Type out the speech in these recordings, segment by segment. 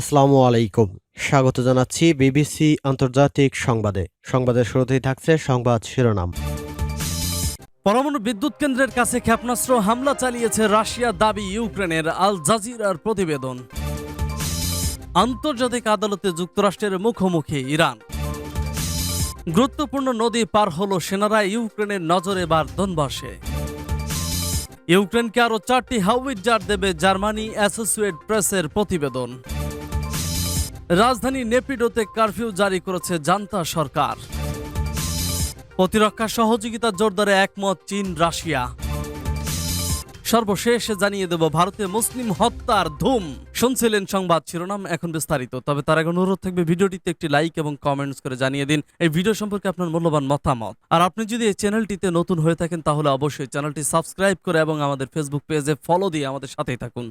আসসালামু আলাইকুম। স্বাগত জানাচ্ছি বিবিসি আন্তর্জাতিক সংবাদে। সংবাদের শুরুতেই থাকছে সংবাদ শিরোনাম। পরমাণু বিদ্যুৎ কেন্দ্রের কাছে ক্ষেপণাস্ত্র হামলা চালিয়েছে রাশিয়া দাবি ইউক্রেনের আল জাজিরার প্রতিবেদন। আন্তর্জাতিক আদালতে যুক্তরাষ্ট্রের মুখোমুখি ইরান। গুরুত্বপূর্ণ নদী পার হলো সেনারা ইউক্রেনের নজরে বার দনবাসে। ইউক্রেনকে আরও চারটি হাউইজার দেবে জার্মানি অ্যাসোসিয়েট প্রেসের প্রতিবেদন। রাজধানী নেপিডোতে কারফিউ জারি করেছে জান্তা সরকার। প্রতিরক্ষা সহযোগিতা জোরদারে একমত চীন, রাশিয়া। সর্বশেষ জানিয়ে দেব, ভারতে মুসলিম হত্যার ধুম। শুনছিলেন সংবাদ শিরোনাম এখন বিস্তারিত। তবে তার আগে অনুরোধ থাকবে, ভিডিওটিতে একটি লাইক এবং কমেন্টস করে জানিয়ে দিন। এই ভিডিও সম্পর্কে আপনার মূল্যবান মতামত। আর আপনি যদি এই চ্যানেলটিতে নতুন হয়ে থাকেন, তাহলে অবশ্যই চ্যানেলটি সাবস্ক্রাইব করে এবং আমাদের ফেসবুক পেজে ফলো দিয়ে আমাদের সাথেই থাকুন।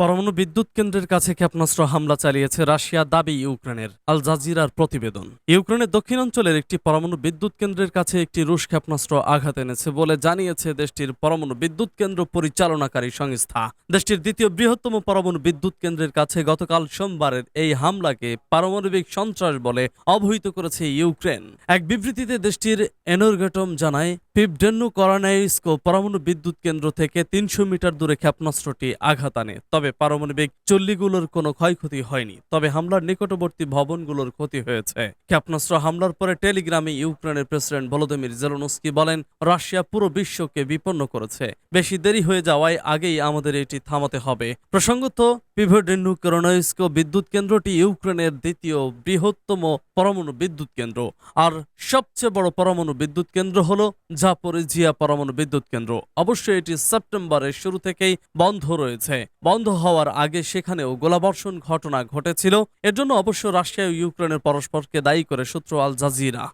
পরমাণু বিদ্যুৎ কেন্দ্রের কাছে ক্ষেপণাস্ত্র হামলা চালিয়েছে রাশিয়া দাবি ইউক্রেনের আল জাজিরার প্রতিবেদন। ইউক্রেনের দক্ষিণাঞ্চলের একটি পরমাণু বিদ্যুৎ কেন্দ্রের কাছে একটি রুশ ক্ষেপণাস্ত্র আঘাত এনেছে বলে জানিয়েছে দেশটির পরমাণু বিদ্যুৎ কেন্দ্র পরিচালনাকারী সংস্থা। দেশটির দ্বিতীয় বৃহত্তম পরমাণু বিদ্যুৎ কেন্দ্রের কাছে গতকাল সোমবারের এই হামলাকে পারমাণবিক সন্ত্রাস বলে অবহিত করেছে ইউক্রেন। এক বিবৃতিতে দেশটির এনর্গেটম জানায় পিপডেন্নু করানাইস্কো পরমাণু বিদ্যুৎ কেন্দ্র থেকে তিনশো মিটার দূরে ক্ষেপণাস্ত্রটি আঘাত আনে। তবে পারমাণবিক চল্লিগুলোর কোনো ক্ষয়ক্ষতি হয়নি, তবে হামলার নিকটবর্তী ভবনগুলোর ক্ষতি হয়েছে। ক্ষেপণাস্ত্র হামলার পরে টেলিগ্রামে ইউক্রেনের প্রেসিডেন্ট ভলোদিমির জেলনস্কি বলেন, রাশিয়া পুরো বিশ্বকে বিপন্ন করেছে। বেশি দেরি হয়ে যাওয়ায় আগেই আমাদের এটি থামাতে হবে। প্রসঙ্গত পিভোডেন্নু করোনস্কো বিদ্যুৎ কেন্দ্রটি ইউক্রেনের দ্বিতীয় বৃহত্তম পরমাণু বিদ্যুৎ কেন্দ্র। আর সবচেয়ে বড় পরমাণু বিদ্যুৎ কেন্দ্র হল হলো জাপোরিজিয়া পরমাণু বিদ্যুৎ কেন্দ্র। অবশ্যই এটি সেপ্টেম্বরের শুরু থেকেই বন্ধ রয়েছে। বন্ধ হওয়ার আগে সেখানেও গোলাবর্ষণ ঘটনা ঘটেছিল। এর জন্য অবশ্য রাশিয়া ও ইউক্রেনের পরস্পরকে দায়ী করে সূত্র আল জাজিরা।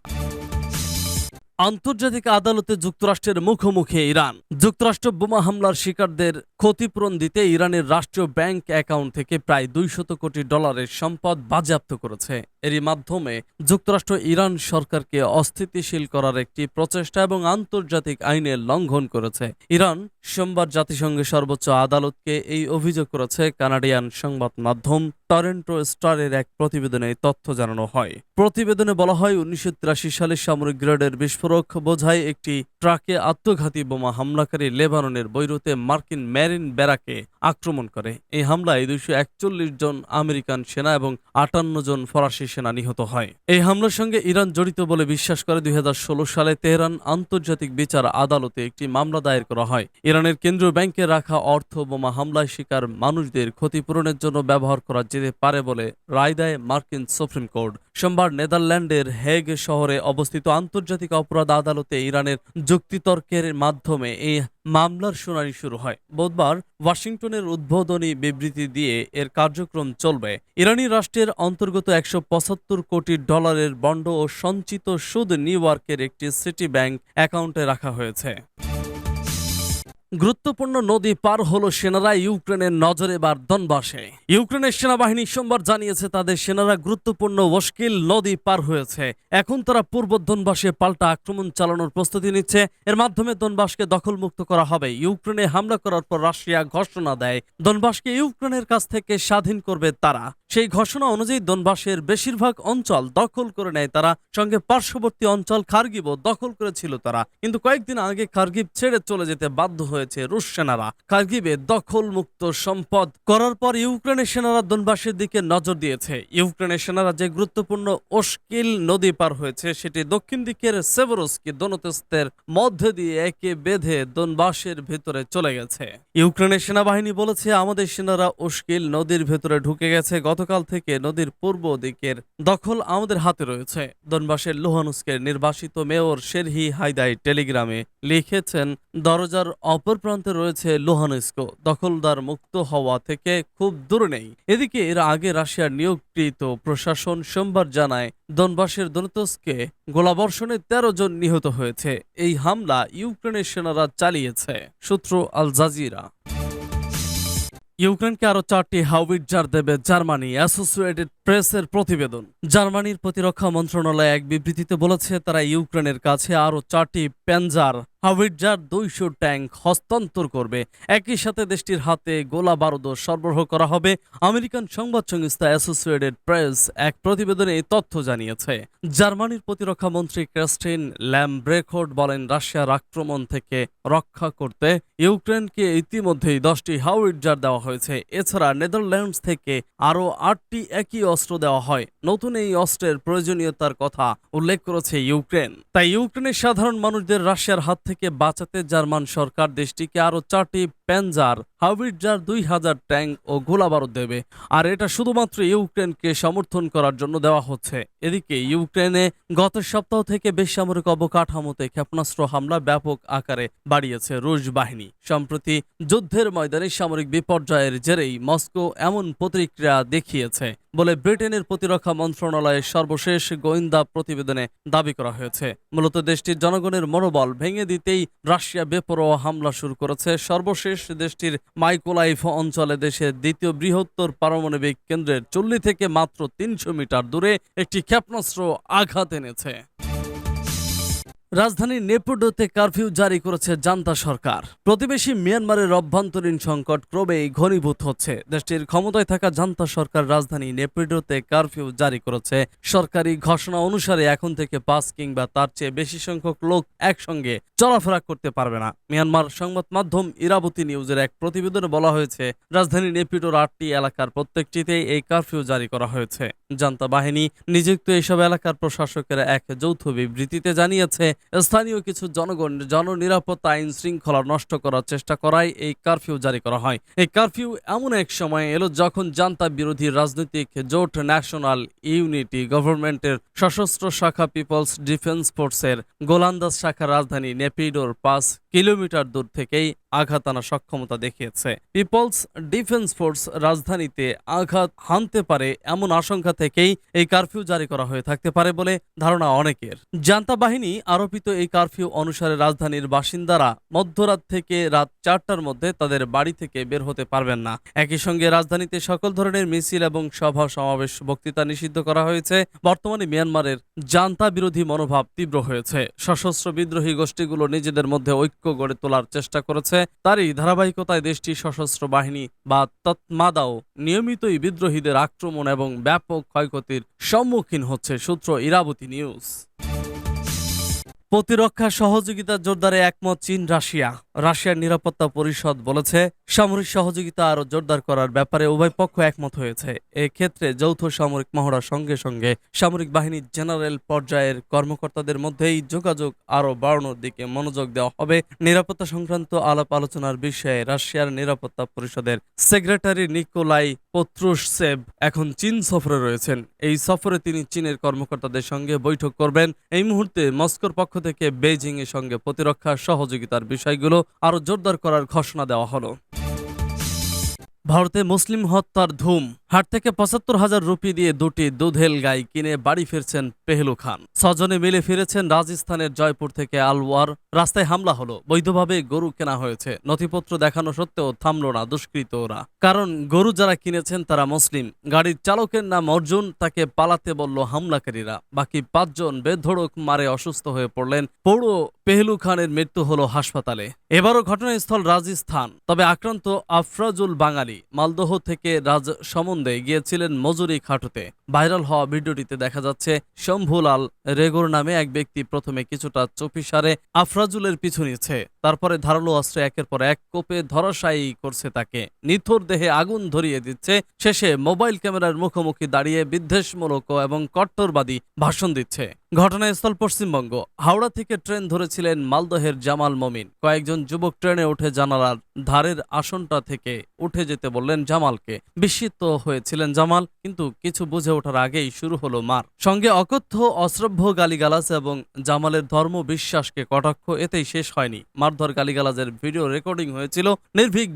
আন্তর্জাতিক আদালতে যুক্তরাষ্ট্রের মুখোমুখি ইরান। যুক্তরাষ্ট্র বোমা হামলার শিকারদের ক্ষতিপূরণ দিতে ইরানের রাষ্ট্রীয় ব্যাংক অ্যাকাউন্ট থেকে প্রায় দুইশত কোটি ডলারের সম্পদ বাজেয়াপ্ত করেছে। এরই মাধ্যমে যুক্তরাষ্ট্র ইরান সরকারকে অস্থিতিশীল করার একটি প্রচেষ্টা এবং আন্তর্জাতিক আইনের লঙ্ঘন করেছে। ইরান সোমবার জাতিসংঘের সর্বোচ্চ আদালতকে এই অভিযোগ করেছে। কানাডিয়ান সংবাদ মাধ্যম টরেন্টো স্টারের এক প্রতিবেদনে তথ্য জানানো হয়। প্রতিবেদনে বলা হয়, উনিশশো সালে সামরিক গ্রেডের বিস্ফোরক বোঝায় একটি ট্রাকে আত্মঘাতী বোমা হামলাকারী লেবাননের বৈরুতে মার্কিন ম্যারিন ব্যারাকে আক্রমণ করে। এই হামলায় দুইশো একচল্লিশ জন আমেরিকান সেনা এবং আটান্ন জন ফরাসি সেনা নিহত হয়। এই হামলার সঙ্গে ইরান জড়িত বলে বিশ্বাস করে দুই হাজার ষোলো সালে তেহরান আন্তর্জাতিক বিচার আদালতে একটি মামলা দায়ের করা হয়। ইরানের কেন্দ্রীয় ব্যাংকে রাখা অর্থ বোমা হামলায় শিকার মানুষদের ক্ষতিপূরণের জন্য ব্যবহার করা যেতে পারে বলে রায় দেয় মার্কিন সুপ্রিম কোর্ট। সোমবার নেদারল্যান্ডের হেগ শহরে অবস্থিত আন্তর্জাতিক অপরাধ আদালতে ইরানের যুক্তিতর্কের মাধ্যমে এই মামলার শুনানি শুরু হয়। বুধবার ওয়াশিংটনের উদ্বোধনী বিবৃতি দিয়ে এর কার্যক্রম চলবে। ইরানি রাষ্ট্রের অন্তর্গত একশো পঁচাত্তর কোটি ডলারের বন্ড ও সঞ্চিত সুদ নিউ ইয়র্কের একটি সিটি ব্যাংক অ্যাকাউন্টে রাখা হয়েছে। গুরুত্বপূর্ণ নদী পার হলো সেনারা ইউক্রেনের নজরে বার দনবাসে। ইউক্রেনের সেনাবাহিনী সোমবার জানিয়েছে, তাদের সেনারা গুরুত্বপূর্ণ ওস্কিল নদী পার হয়েছে। এখন তারা পূর্ব দনবাসে পাল্টা আক্রমণ চালানোর প্রস্তুতি নিচ্ছে। এর মাধ্যমে দনবাসকে দখলমুক্ত করা হবে। ইউক্রেনে হামলা করার পর রাশিয়া ঘোষণা দেয়, দনবাসকে ইউক্রেনের কাছ থেকে স্বাধীন করবে তারা। সেই ঘোষণা অনুযায়ী দনবাসের বেশিরভাগ অঞ্চল দখল করে নেয় তারা। সঙ্গে পার্শ্ববর্তী অঞ্চল খার্গিবও দখল করেছিল তারা। কিন্তু কয়েকদিন আগে খার্গিব ছেড়ে চলে যেতে বাধ্য হয়েছে রুশ সেনারা। খার্গিবে দখল মুক্ত সম্পদ করার পর ইউক্রেনের সেনারা দনবাসের দিকে নজর দিয়েছে। ইউক্রেনের সেনারা যে গুরুত্বপূর্ণ ওস্কিল নদী পার হয়েছে, সেটি দক্ষিণ দিকের সেভরস্কি দনতেস্তের মধ্যে দিয়ে একে বেঁধে দনবাসের ভেতরে চলে গেছে। ইউক্রেনের সেনাবাহিনী বলেছে, আমাদের সেনারা ওস্কিল নদীর ভেতরে ঢুকে গেছে। গতকাল থেকে নদীর পূর্ব দিকের দখল আমাদের হাতে রয়েছে। দনবাসের লোহানুস্কের নির্বাসিত মেয়র শেরহি হায়দাই টেলিগ্রামে লিখেছেন, দরজার অপর প্রান্তে রয়েছে লোহানুস্কো। দখলদার মুক্ত হওয়া থেকে খুব দূরে নেই। এদিকে এর আগে রাশিয়ার নিয়োগকৃত প্রশাসন সোমবার জানায়, দনবাসের দনতসকে গোলাবর্ষণে তেরো জন নিহত হয়েছে। এই হামলা ইউক্রেনের সেনারা চালিয়েছে। সূত্র আল জাজিরা। ইউক্রেনকে আরও চারটি হাউইটজার দেবে জার্মানি, অ্যাসোসিয়েটেড প্রেসের প্রতিবেদন। জার্মানির প্রতিরক্ষা মন্ত্রণালয় এক বিবৃতিতে বলেছে, তারা ইউক্রেনের কাছে আরও চারটি প্যানজার হাউইটজার দুইশো ট্যাঙ্ক হস্তান্তর করবে। একই সাথে দেশটির হাতে গোলা বারুদ সরবরাহ করা হবে। আমেরিকান সংবাদ সংস্থা অ্যাসোসিয়েটেড প্রেস এক প্রতিবেদনে এই তথ্য জানিয়েছে। জার্মানির প্রতিরক্ষা মন্ত্রী ক্রিস্টিন ল্যামব্রেখোর্ড বলেন, রাশিয়ার আক্রমণ থেকে রক্ষা করতে ইউক্রেনকে ইতিমধ্যেই দশটি হাউইটজার দেওয়া হয়েছে। এছাড়া নেদারল্যান্ডস থেকে আরও আটটি একই অস্ত্র দেওয়া হয়। নতুন এই অস্ত্রের প্রয়োজনীয়তার কথা উল্লেখ করেছে ইউক্রেন। তাই ইউক্রেনের সাধারণ মানুষদের রাশিয়ার হাত থেকে বাঁচাতে জার্মান সরকার দেশটিকে আরও চারটি প্যানজার হাউইটজার দুই হাজার ট্যাঙ্ক ও গোলাবারুদ দেবে। আর এটা শুধুমাত্র ইউক্রেনকে সমর্থন করার জন্য দেওয়া হচ্ছে। এদিকে ইউক্রেনে গত সপ্তাহ থেকে বেসামরিক অবকাঠামোতে ক্ষেপণাস্ত্র হামলা ব্যাপক আকারে বাড়িয়েছে রুশ বাহিনী। সম্প্রতি যুদ্ধের ময়দানে সামরিক বিপর্যয়ের জেরেই মস্কো এমন প্রতিক্রিয়া দেখিয়েছে বলে ব্রিটেনের প্রতিরক্ষা মন্ত্রণালয়ের সর্বশেষ গোয়েন্দা প্রতিবেদনে দাবি করা হয়েছে। মূলত দেশটির জনগণের মনোবল ভেঙে দিতেই রাশিয়া বেপরোয়া হামলা শুরু করেছে। সর্বশেষ দেশটির মাইকোলাইফ অঞ্চলে দেশের দ্বিতীয় বৃহত্তর পারমাণবিক কেন্দ্রের চল্লি থেকে মাত্র তিনশো মিটার দূরে একটি ক্ষেপণাস্ত্র আঘাত এনেছে। রাজধানী নেপুডোতে কারফিউ জারি করেছে জান্তা সরকার। প্রতিবেশী মিয়ানমারের অভ্যন্তরীণ সংকট ক্রমেই ঘনীভূত হচ্ছে। দেশটির ক্ষমতায় থাকা জান্তা সরকার রাজধানী নেপিডোতে কারফিউ জারি করেছে। সরকারি ঘোষণা অনুসারে এখন থেকে পাঁচ কিংবা তার চেয়ে বেশি সংখ্যক লোক একসঙ্গে চলাফেরা করতে পারবে না। মিয়ানমার সংবাদ মাধ্যম ইরাবতী নিউজের এক প্রতিবেদনে বলা হয়েছে, রাজধানী নেপিডোর আটটি এলাকার প্রত্যেকটিতেই এই কারফিউ জারি করা হয়েছে। জান্তা বাহিনী নিযুক্ত এইসব এলাকার প্রশাসকেরা এক যৌথ বিবৃতিতে জানিয়েছে, স্থানীয় কিছু জনগণ জননিরাপত্তা আইন শৃঙ্খলা নষ্ট করার চেষ্টা করায় এই কারফিউ জারি করা হয়। এই কারফিউ এমন এক সময় এলো যখন জান্তা বিরোধী রাজনৈতিক জোট ন্যাশনাল ইউনিটি গভর্নমেন্টের সশস্ত্র শাখা পিপলস ডিফেন্স ফোর্সের গোলান্দাজ শাখা রাজধানী নেপিডোর পাঁচ কিলোমিটার দূর থেকেই আঘাত আনার সক্ষমতা দেখিয়েছে। পিপলস ডিফেন্স ফোর্স রাজধানীতে আঘাত হানতে পারে এমন আশঙ্কা থেকেই এই কারফিউ জারি করা হয়ে থাকতে পারে বলে ধারণা অনেকের। জান্তা বাহিনী আরোপিত এই কারফিউ অনুসারে রাজধানীর বাসিন্দারা মধ্যরাত থেকে রাত চারটার মধ্যে তাদের বাড়ি থেকে বের হতে পারবেন না। একই সঙ্গে রাজধানীতে সকল ধরনের মিছিল এবং সভা সমাবেশ বক্তৃতা নিষিদ্ধ করা হয়েছে। বর্তমানে মিয়ানমারের জান্তা বিরোধী মনোভাব তীব্র হয়েছে। সশস্ত্র বিদ্রোহী গোষ্ঠীগুলো নিজেদের মধ্যে ঐক্য গড়ে তোলার চেষ্টা করেছে। তারই ধারাবাহিকতায় দেশটির সশস্ত্র বাহিনী বা তৎমাদাও নিয়মিতই বিদ্রোহীদের আক্রমণ এবং ব্যাপক ক্ষয়ক্ষতির সম্মুখীন হচ্ছে সূত্র ইরাবতী নিউজ। প্রতিরক্ষা সহযোগিতা জোরদারে একমত চীন, রাশিয়া। রাশিয়ার নিরাপত্তা পরিষদ বলেছে, সামরিক সহযোগিতা আরও জোরদার করার ব্যাপারে উভয় পক্ষ একমত হয়েছে। এক্ষেত্রে যৌথ সামরিক মহড়ার সঙ্গে সঙ্গে সামরিক বাহিনীর জেনারেল পর্যায়ের কর্মকর্তাদের মধ্যেই যোগাযোগ আরও বাড়ানোর দিকে মনোযোগ দেওয়া হবে। নিরাপত্তা সংক্রান্ত আলাপ আলোচনার বিষয়ে রাশিয়ার নিরাপত্তা পরিষদের সেক্রেটারি নিকোলাই পত্রুসেভ এখন চীন সফরে রয়েছেন। এই সফরে তিনি চীনের কর্মকর্তাদের সঙ্গে বৈঠক করবেন। এই মুহূর্তে মস্কোর পক্ষ থেকে বেইজিং এর সঙ্গে প্রতিরক্ষা সহযোগিতার বিষয়গুলো আরও জোরদার করার ঘোষণা দেওয়া হলো। ভারতে মুসলিম হত্যার ধুম। হাট থেকে পঁচাত্তর হাজার রুপি দিয়ে দুটি দুধেল গাই কিনে বাড়ি ফিরছেন পেহলু খান। ছজনে মিলে ফিরেছেন রাজস্থানের জয়পুর থেকে আলওয়ার। রাস্তায় হামলা হলো। বৈধভাবে গরু কেনা হয়েছে। নথিপত্র দেখানো সত্ত্বেও থামল না দুষ্কৃতরা কারণ গরু যারা কিনেছেন তারা মুসলিম। গাড়ির চালকের নাম অর্জুন। তাকে পালাতে বলল হামলাকারীরা। বাকি পাঁচজন বেধড়ক মারে অসুস্থ হয়ে পড়লেন। পৌর পেহলু খানের মৃত্যু হলো হাসপাতালে। এবারও ঘটনাস্থল রাজস্থান। তবে আক্রান্ত আফরাজুল বাঙালি মালদহ থেকে রাজ সম্বন্ধে গিয়েছিলেন মজুরি খাটুতে। ভাইরাল হওয়া ভিডিওটিতে দেখা যাচ্ছে, শম্ভুলাল রেগোর নামে এক ব্যক্তি প্রথমে কিছুটা চপিসারে আফরাজুলের পিছু নিচ্ছে। তারপরে ধারালো অস্ত্রে একের পর এক কোপে ধরাশায়ী করছে তাকে। নিথর দেহে আগুন ধরিয়ে দিচ্ছে, শেষে মোবাইল ক্যামেরার মুখোমুখি দাঁড়িয়ে বিদ্বেষমূলক এবং কট্টরবাদী ভাষণ দিচ্ছে। ঘটনাস্থল পশ্চিমবঙ্গ। হাওড়া থেকে ট্রেন ধরেছিলেন মালদহের জামাল মমিন। কয়েকজন যুবক ট্রেনে উঠে জানালার ধারের আসনটা থেকে উঠে যেতে বললেন জামালকে। বিস্মিত হয়েছিলেন জামাল, কিন্তু কিছু বুঝে ওঠার আগেই শুরু হলো মার। সঙ্গে অকথ্য, অশ্রব্য গালিগালাজ এবং জামালের ধর্ম বিশ্বাসকে কটাক্ষ, এতেই শেষ হয়নি। মারধর গালিগালাজের ভিডিও রেকর্ডিং হয়েছিল। নির্ভীক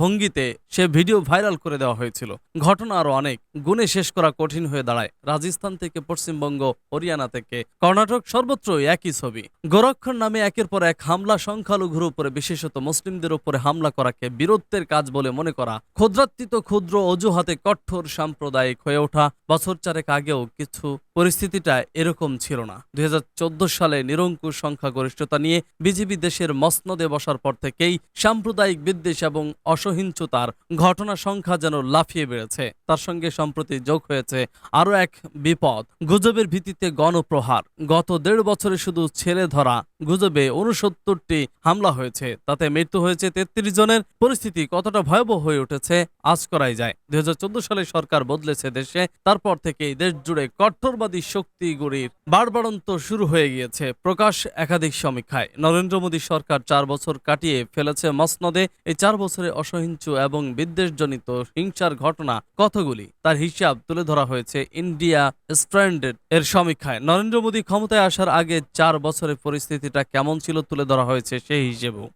ভঙ্গিতে সে ভিডিও ভাইরাল করে দেওয়া হয়েছিল। ঘটনা আরও অনেক। গুণে শেষ করা কঠিন হয়ে দাঁড়ায়। রাজস্থান থেকে পশ্চিমবঙ্গ, হরিয়ানা থেকে কর্ণাটক সর্বত্রই একই ছবি। গোরক্ষণ নামে একের পর এক হামলা, সংখ্যালঘুর উপরে বিশেষত মুসলিমদের উপরে হামলা করাকে বীরত্বের কাজ বলে মনে করা। ক্ষুদ্রাত্মিত ক্ষুদ্র অজুহাতে কঠোর সাম্প্রদায়িক হয়ে ওঠা। বছর চারেক আগেও কিছু পরিস্থিতিটা এরকম ছিল না। দুই সালে নিরঙ্কুশ সংখ্যাগরিষ্ঠতা নিয়ে বিজেপি দেশের মসনদে বসার পর থেকেই সাম্প্রদায়িক বিদ্বেষ এবং অসহিংসতার ঘটনা সংখ্যা যেন লাফিয়ে বেড়েছে। তার সঙ্গে সম্প্রতি যোগ হয়েছে আরও এক বিপদ। গুজবের ভিত্তিতে গণপ্রহার। গত দেড় বছরে শুধু ছেলে ধরা গুজবে উনসত্তরটি হামলা হয়েছে। তাতে মৃত্যু হয়েছে তেত্রিশ জনের। পরিস্থিতি কতটা ভয়াবহ হয়ে উঠেছে, আজ করাই যায়। দুই সালে সরকার বদলেছে দেশে, তারপর থেকেই দেশ জুড়ে কট্টরবাদী শক্তিগুলির বাড়বাড়ন্ত শুরু হয়ে গিয়েছে। প্রকাশ একাধিক সমীক্ষায়। নরেন্দ্র মোদী সরকার চার বছর কাটিয়ে ফেলেছে মসনদে। এই চার বছরে অসহিংস এবং বিদ্বেষজনিত হিংসার ঘটনা কতগুলি, তার হিসাব তুলে ধরা হয়েছে ইন্ডিয়া স্ট্যান্ডার্ড এর সমীক্ষায় নরেন্দ্র মোদী ক্ষমতায় আসার আগে চার বছরের পরিস্থিতিটা কেমন ছিল তুলে ধরা হয়েছে সেই হিসেবেও।